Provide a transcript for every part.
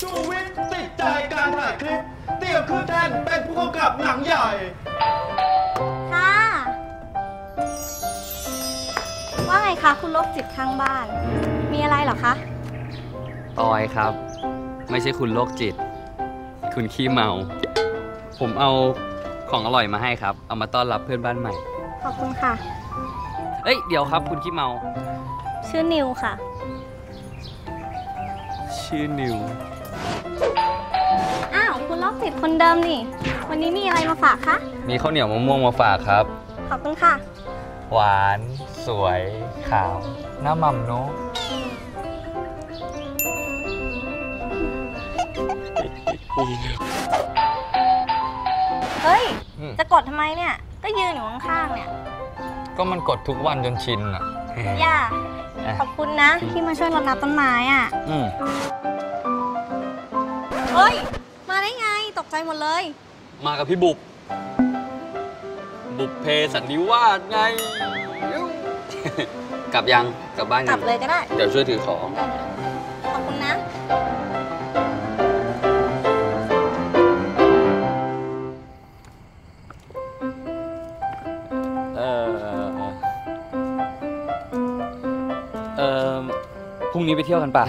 ชูวิทย์ติดใจการถ่ายคลิป เตรียมขึ้นแท่นเป็นผู้กำกับหนังใหญ่ ค่ะ ว่าไงคะคุณโรคจิตข้างบ้าน มีอะไรเหรอคะออยครับ ไม่ใช่คุณโรคจิต คุณขี้เมา ผมเอาของอร่อยมาให้ครับ เอามาต้อนรับเพื่อนบ้านใหม่ ขอบคุณค่ะ เอ้ย เดี๋ยวครับ คุณขี้เมา ชื่อนิวค่ะ ชื่อนิว อ้าว คุณโรคจิตคนเดิมนี่ วันนี้มีอะไรมาฝากคะ มีข้าวเหนียวมะม่วงมาฝากครับ ขอบคุณค่ะ หวาน สวย ขาว หน้าหม่ำเนอะเฮ้ย อืม จะกดทำไมเนี่ย ก็ยืนอยู่ข้างๆเนี่ย ก็มันกดทุกวันจนชินอะย่าอะ ขอบคุณนะ ที่มาช่วยรดน้ำต้นไม้อะอืมเฮ้ย มาได้ไง ตกใจหมดเลย มากับพี่บุบบุบเพสันนิวาสไง กลับยัง กลับบ้านกยัลังบเลยก็ได้ เดี๋ยวช่วยถือของ พรุ่งนี้ไปเที่ยวกันป่ะ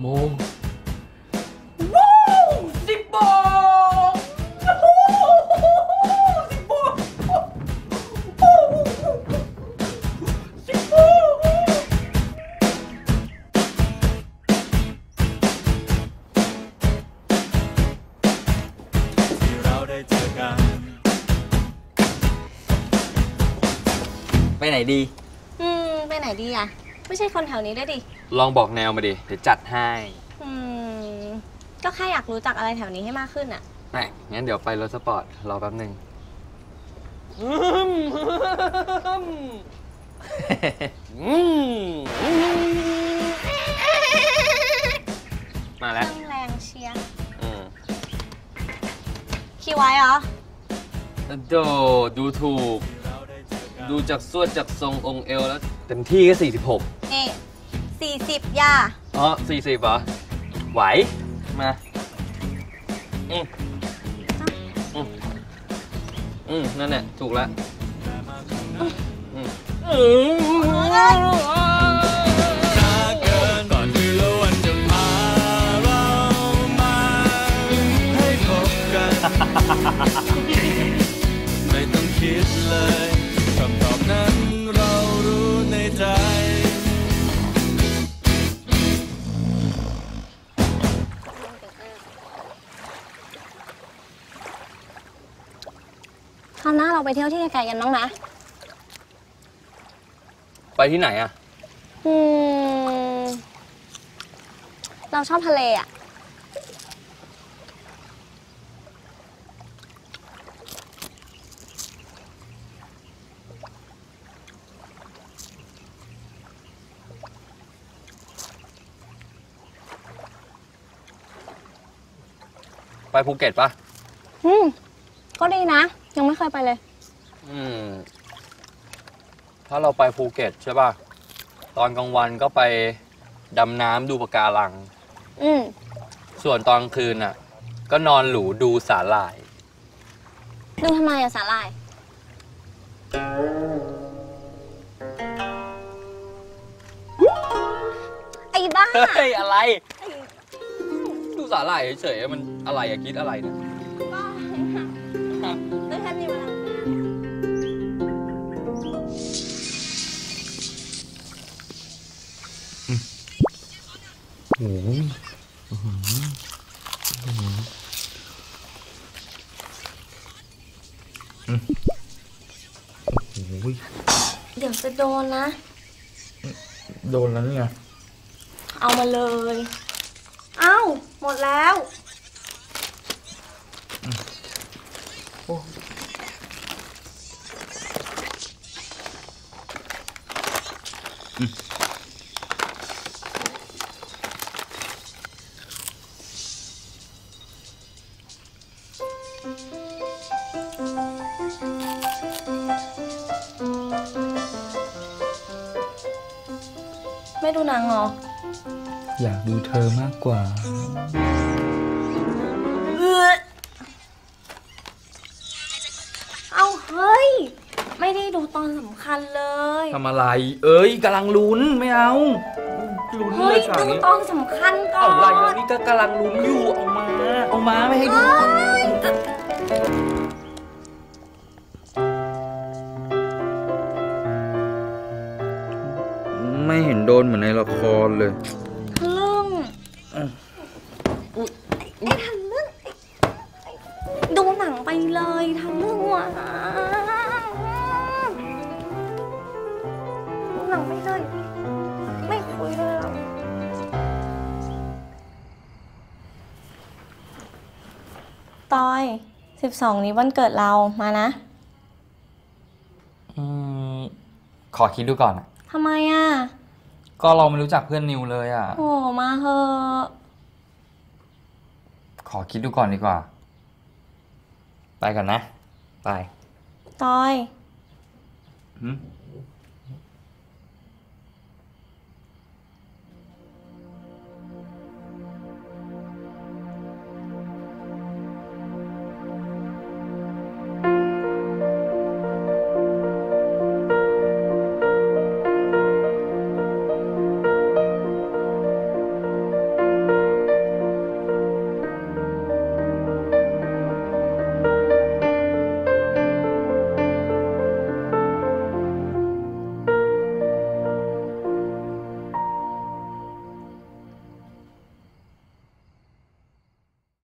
โมงว้าวสิบโมงสิบโมงสิบโมงที่เราได้เจอกัน ไปไหนดี อืม ไปไหนดีอะ ไม่ใช่คนแถวนี้ด้วยดิ ลองบอกแนวมาดิ เดี๋ยวจัดให้อืมก็แค่อยากรู้จักอะไรแถวนี้ให้มากขึ้นอะแหมงั้นเดี๋ยวไปรถสปอร์ต รอแป๊บหนึ่งมาแล้ว แรงเชียร์อืมคิวไว้เหรอ โดดูถูก ดูจากสวดจากทรงองค์เอวแล้ว เต็มที่ก็46 นี่สี่สิบย่าอ๋อ40เหรอ ไหว มา อืมอืมอืมนั่นแหละ ถูกแล้วอืม เราไปเที่ยวที่ไกลๆกันบ้างนะ ไปที่ไหนอะ อืม เราชอบทะเลอะ ไปภูเก็ตปะอืม ก็ดีนะ ยังไม่เคยไปเลย อืม ถ้าเราไปภูเก็ตใช่ป่ะ ตอนกลางวันก็ไปดำน้ำดูปะการัง อืม ส่วนตอนกลางคืนน่ะ ก็นอนหรูดูสาหร่าย ดูทำไมอะสาลาย ไอ้บ้า เฮ้ย อะไรไอ้สาหร่ายเฉยๆมันอะไรอะคิดอะไรเนี่ย โอ้ยเดี๋ยวจะโดนนะ โดนแล้วเนี่ย เอามาเลย เอ้า หมดแล้ว ไม่ดูหนังเหรอ อยากดูเธอมากกว่าเอื้อเอาเฮ้ย ไม่ได้ดูตอนสำคัญเลย ทำอะไร เอ้ยกำลังลุ้นไม่เอา ลุ้นเฮ้เลยยฉากดูนี้ตอนสำคัญก่อเอาอะไรแล้วนนี่ก็กำลังลุ้นอยู่เอามาเอามาไม่ให้ดู ดนเหมือนในละครเลยทะลึ่งไอ้ทะลึ่งไอ้ดูหนังไปเลยทะลึ่งว่ะดูหนังไปเลย ไม่คุยเลยหรอกตอยสิบสองนี้วันเกิดเรามานะ อืม ขอคิดดูก่อนอะทำไมอะ ก็เราไม่รู้จักเพื่อนนิวเลยอะ โอ้มาเถอะขอคิดดูก่อนดีกว่า ไปก่อนนะ ไปตอย หืม